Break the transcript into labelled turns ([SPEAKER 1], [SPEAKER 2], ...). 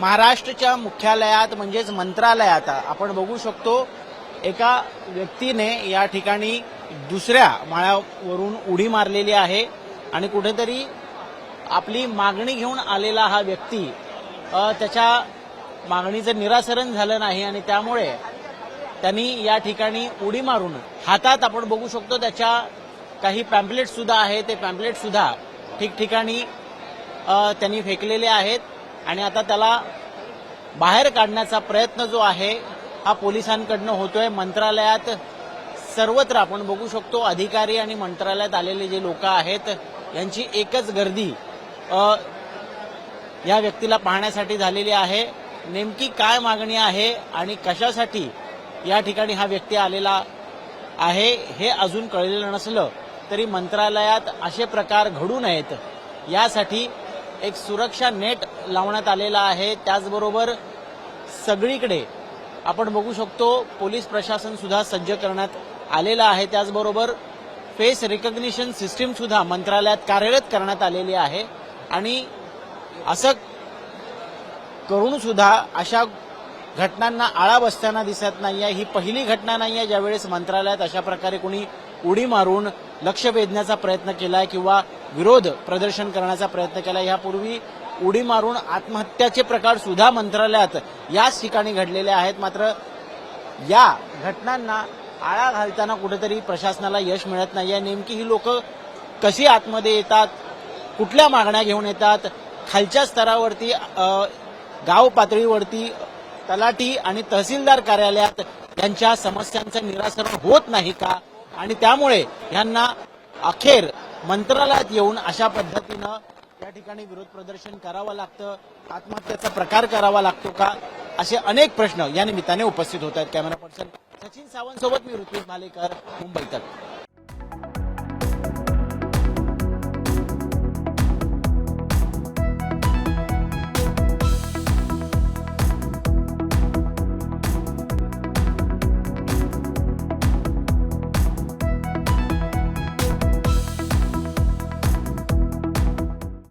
[SPEAKER 1] महाराष्ट्रच्या मुख्यालयात म्हणजेच मंत्रालयात आपण बघू शकतो एका व्यक्तीने या ठिकाणी दुसऱ्या माळ्यावरून उडी मारलेली आहे आणि कुठेतरी आपली मागणी घेऊन आलेला हा व्यक्ती त्याच्या मागणीचं निरासरण झालं नाही आणि त्यामुळे त्यांनी या ठिकाणी उडी मारून हातात आपण बघू शकतो त्याच्या काही पॅम्पलेट सुद्धा आहे. ते पॅम्पलेट सुद्धा ठिकठिकाणी त्यांनी फेकलेले आहेत. आणि आता त्याला बाहेर काढण्याचा प्रयत्न जो आहे हा पोलिसांकडनं होतोय. मंत्रालयात सर्वत्र आपण बघू शकतो अधिकारी आणि मंत्रालयात आलेले जे लोक आहेत यांची एकच गर्दी या व्यक्तीला पाहण्यासाठी झालेली आहे. नेमकी काय मागणी आहे आणि कशासाठी या ठिकाणी हा व्यक्ती आलेला आहे हे अजून कळलेलं नसलं तरी मंत्रालयात असे प्रकार घडू नयेत. यासाठी एक सुरक्षा नेट लावण्यात आलेला आहे. त्याचबरोबर सगळीकडे आपण बघू शकतो पोलीस प्रशासन सुद्धा सज्ज करण्यात आलेलं आहे. त्याचबरोबर फेस रिकग्निशन सिस्टीम सुद्धा मंत्रालयात कार्यरत करण्यात आलेली आहे. आणि असं करून सुद्धा अशा घटनांना आळा बसताना दिसत नाही आहे ही पहिली घटना नाही आहे ज्यावेळेस मंत्रालयात अशा प्रकारे कोणी उडी मारून लक्ष वेधण्याचा प्रयत्न केलाय किंवा विरोध प्रदर्शन करण्याचा प्रयत्न केला यापूर्वी उडी मारून आत्महत्याचे प्रकार सुद्धा मंत्रालयात याच ठिकाणी घडलेले आहेत. मात्र या घटनांना आळा घालताना कुठेतरी प्रशासनाला यश मिळत नाही आहे नेमकी ही लोक कशी आतमध्ये येतात? कुठल्या मागण्या घेऊन येतात? खालच्या स्तरावरती गाव पातळीवरती तलाठी आणि तहसीलदार कार्यालयात यांच्या समस्यांचं निरासरण होत नाही का? आणि त्यामुळे यांना अखेर मंत्रालयात येऊन अशा पद्धतीनं या ठिकाणी विरोध प्रदर्शन करावं लागतं आत्महत्येचा प्रकार करावा लागतो का? असे अनेक प्रश्न या निमित्ताने उपस्थित होत आहेत. कॅमेरा पर्सन सचिन सावंत सोबत मी ऋत्विक मालेकर मुंबई